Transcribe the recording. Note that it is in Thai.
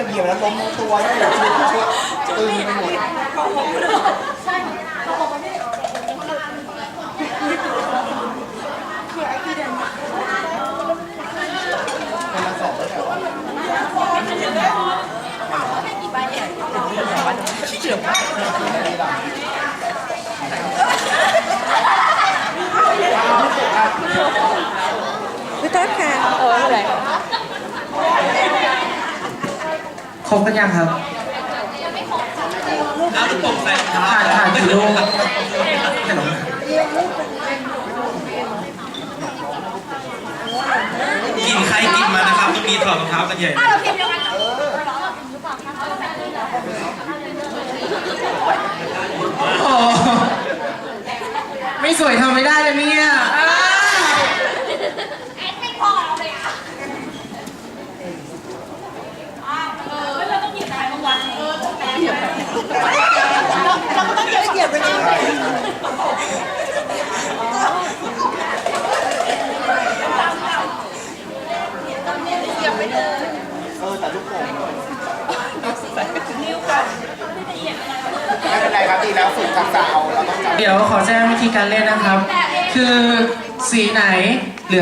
มตัวได้เลยตึงไปหมดพี่ต๊อดค่ะเอออะไร ครบกันยังครับเอาลูกโป่งใส่รองเท้าถ่ายถ่ายกี่รูปขนมกินใครกินมานะครับตรงนี้ถอดรองเท้ากันใหญ่เลยโอ้ไม่สวยทำไม่ได้เลยเนี่ยอ้าเหยียบไปเลย เออแต่ลูกโป่งนิ้วคะไม่เป็นไรครับดีแล้วฝึกทักษะเอาเราต้องจำ เดี๋ยวขอแจ้งวิธีการเล่นนะครับ คือสีไหน